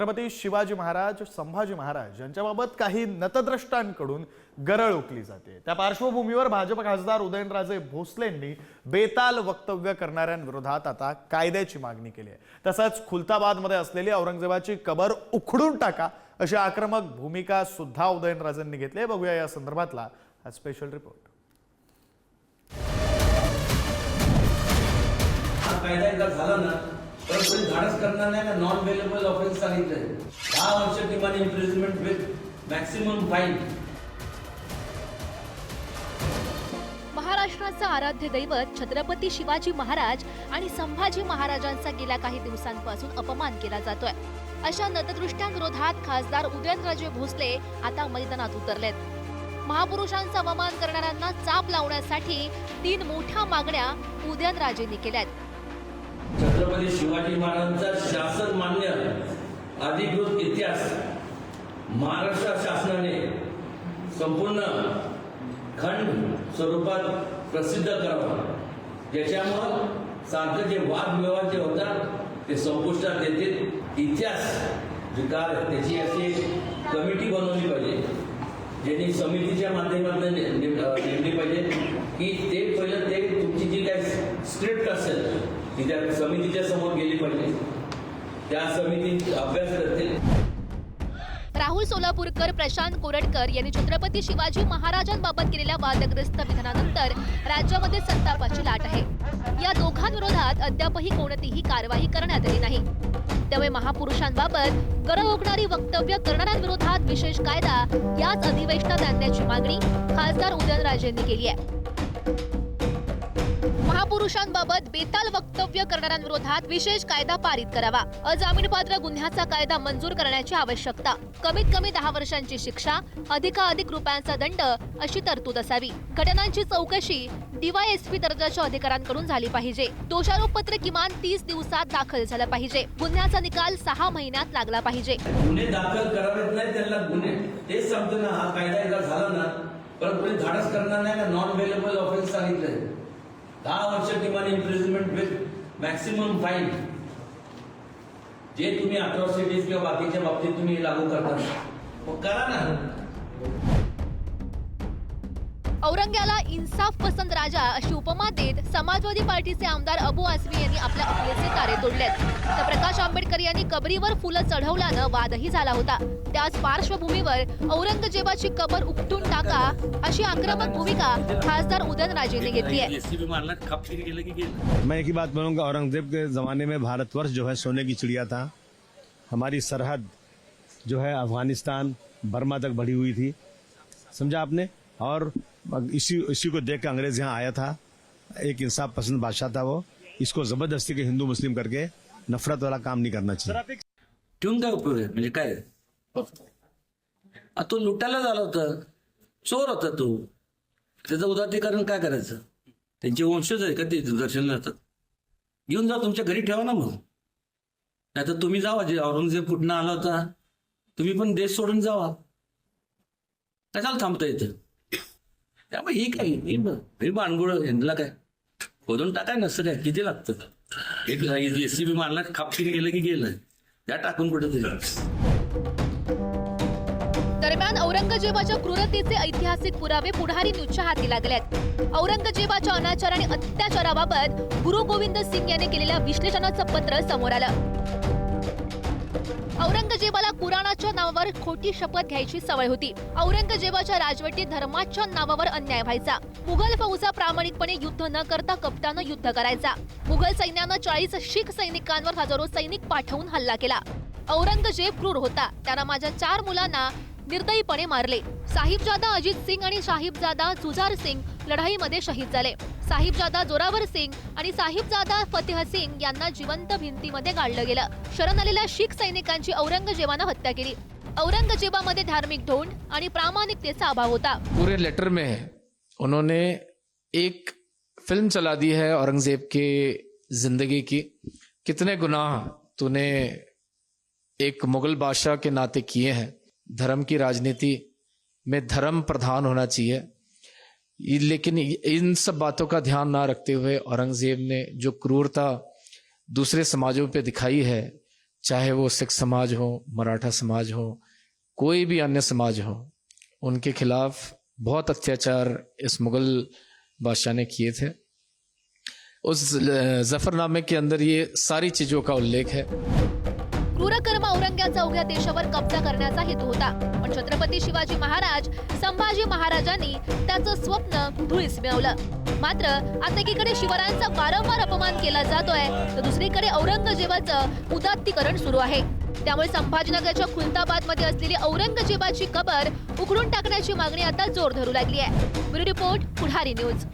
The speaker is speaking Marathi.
छत्रपती शिवाजी महाराज संभाजी महाराज यांच्याबाबत काही नतद्रष्टांकडून गरळ उकली जाते. त्या पार्श्वभूमीवर भाजप खासदार उदयनराजे भोसलेंनी बेताल वक्तव्य करणाऱ्यांविरोधात आता कायद्याची मागणी केली आहे. तसंच खुलताबादमध्ये असलेली औरंगजेबाची कबर उखडून टाका अशी आक्रमक भूमिका सुद्धा उदयनराजेंनी घेतली आहे. बघूया या संदर्भातला हा स्पेशल रिपोर्ट हा कायदा एकदा झाला ना तर कोणी धाडस करणार नाही ना नॉन वेलेबल ऑफेन्स सांगितलंय दहा वर्ष किमान इम्प्रिझनमेंट विथ मॅक्सिमम फाईन महाराष्ट्राचं आराध्य दैवत छत्रपती शिवाजी महाराज आणि संभाजी महाराजांचा गेल्या काही दिवसांपासून अपमान केला जातोय. अशा नतदृष्ट्यांविरोधात खासदार उदयनराजे भोसले आता मैदानात उतरलेत. महापुरुषांचा अपमान करणाऱ्यांना चाप लावण्यासाठी तीन मोठ्या मागण्या उदयनराजेंनी केल्यात. छत्रपती शिवाजी महाराजांचा शासन मान्य अधिकृत इतिहास महाराष्ट्र शासनाने संपूर्ण खंड स्वरूपात प्रसिद्ध करावा. ज्याच्यामुळं सारखं जे वादविवाद जे होतात ते संपुष्टात येतील. इतिहास विकार त्याची अशी कमिटी बनवली पाहिजे. ज्यांनी समितीच्या माध्यमातून नेमली पाहिजे. की ते पहिलं ते तुमची जी काही स्क्रिप्ट असेल ती त्या समितीच्या समोर गेली पाहिजे. त्या समिती अभ्यास करते राहुल सोलापूरकर प्रशांत कोरटकर यांनी छत्रपती शिवाजी महाराजांबाबत केलेल्या वादग्रस्त विधानानंतर राज्यामध्ये संतापाची लाट आहे. या दोघांविरोधात अद्यापही कोणतीही कारवाई करण्यात आली नाही. त्यामुळे महापुरुषांबाबत गरज ओकणारी वक्तव्य करणाऱ्यांविरोधात विशेष कायदा याच अधिवेशनात आणण्याची मागणी खासदार उदयनराजेंनी केली आहे. महापुरुषांबाबत बेताल वक्तव्य करणाऱ्यांविरोधात विशेष कायदा पारित करावा. अजामीनपात्र गुन्ह्याचा कायदा मंजूर करण्याची आवश्यकता. कमीत कमी दहा वर्षांची शिक्षा अधिकाधिक रुपयांचा दंड अशी तरतूद असावी. घटनांची चौकशी डीवायएसपी दर्जाच्या अधिकाऱ्यांकडून झाली पाहिजे. दोषारोपपत्र किमान तीस दिवसात दाखल झालं पाहिजे. गुन्ह्याचा निकाल सहा महिन्यात लागला पाहिजे. गुन्हे दाखल करावेत नाही त्यांना गुन्हे. ते सांगतो हा कायदा एकदा झाला ना परत कोणी धाडस करणार नाही नॉन अवेलेबल ऑफेन्स सांगितलंय. दहा वर्ष किमान इम्प्रिझनमेंट विथ मॅक्सिमम फाईन जे तुम्ही अट्रॉसिटीज किंवा बाकीच्या बाबतीत तुम्ही लागू करता. मग करा ना. औरंग्याला इन्साफ पसंत राजा अशी उपमा देत समाजवादी पार्टीचे आमदार अबू आसमी यांनी आपल्या अकलेचे तारे तोडलेत. तर प्रकाश आंबेडकर यांनी कबरीवर फुलं चढवल्यानं वादही झाला होता. त्याच पार्श्वभूमीवर औरंगजेबाची कबर उपटून टाका अशी आक्रमक भूमिका खासदार उदयनराजेंनी घेतली आहे. मैं एक ही बात बोलूंगा औरंगजेब के ज़माने में भारतवर्ष जो है सोने की चिड़िया था। हमारी सरहद जो है अफगानिस्तान बर्मा तक बढ़ी हुई थी। समझा आपने? और इसी इसी को देख के अंग्रेज यहाँ आया था। एक इंसाफ पसंद बादशाह था वो। इसको जबरदस्ती के हिंदू मुस्लिम करके नफरत वाला काम नहीं करना चाहिए ठेवून काय उपयोग आहे म्हणजे काय? आ, तो लुटायला झाला होता. चोर होता तो. त्याचं उदातीकरण काय करायचं? त्यांचे वंशज आहे का ते दर्शन जातात घेऊन जा तुमच्या घरी ठेवा ना मग. नाही तर तुम्ही जावा जे औरंगजेब कुठनं आला होता. तुम्ही पण देश सोडून जावा. कशाला थांबता येतं त्यामुळे ही काय ही ब- ही यांना काय? खोदून टाकाय नसतं काय किती लागतं? एक एसीबी मारला खापशीर गेलं की गेलं. त्या टाकून कुठे दरम्यान औरंगजेबाच्या क्रूरतेचे ऐतिहासिक पुरावे पुढारी न्यूजच्या हाती लागलेत. औरंगजेबाच्या अनाचार आणि अत्याचाराबाबत गुरु गोविंद सिंग यांनी केलेल्या विश्लेषणाचं पत्र समोर आलं. औरंगजेबाला कुराणाच्या नावावर खोटी शपथ घ्यायची सवय होती. औरंगजेबाच्या राजवटीत धर्माच्या नावावर अन्याय व्हायचा. मुघल फौजा प्रामाणिकपणे युद्ध न करता कप्तानं युद्ध करायचा. मुघल सैन्यानं चाळीस शीख सैनिकांवर हजारो सैनिक पाठवून हल्ला केला. औरंगजेब क्रूर होता. त्यानं माझ्या चार मुलांना निर्दयीपणे मारले. साहिबजादा अजित सिंग आणि साहिबजादा जुजार सिंग लढाईमध्ये शहीद झाले. साहिबजादा जोरावर सिंग आणि साहिबजादा फतेह सिंग यांना जिवंत भिंतीमध्ये गाडलं गेलं. शरण आलेल्या शीख सैनिकांची औरंगजेबानं हत्या केली. औरंगजेबामध्ये धार्मिक ढोंड आणि प्रामाणिकतेचा अभाव होता. पूरे लेटर में उन्होंने एक फिल्म चला दी है औरंगजेब के जिंदगी की। कितने गुनाह तूने एक मुगल बादशाह के नाते किए हैं? धर्म की राजनीति में धर्म प्रधान होना चाहिए। लेकिन इन सब बातों का ध्यान ना रखते हुए औरंगज़ेब ने जो क्रूरता दूसरे समाजों पे दिखाई है, चाहे वो सिख समाज हो, मराठा समाज हो, कोई भी अन्य समाज हो, उनके खिलाफ बहुत अत्याचार इस मुगल बादशाह ने किए थे। उस जफरनामे के अंदर ये सारी चीज़ों का उल्लेख है। क्रूरकर्म औरंग्याचा उभ्या देशावर कब्जा करण्याचा हेतू होता. पण छत्रपती शिवाजी महाराज संभाजी महाराजांनी त्याचं स्वप्न धुळीस मिळवलं. मात्र आता एकीकडे शिवरायांचा वारंवार अपमान केला जातोय तर दुसरीकडे औरंगजेबाचं उदात्तीकरण सुरू आहे. त्यामुळे संभाजीनगरच्या खुलताबादमध्ये असलेली औरंगजेबाची कबर उघडून टाकण्याची मागणी आता जोर धरू लागली आहे. Bureau report Pudhari news.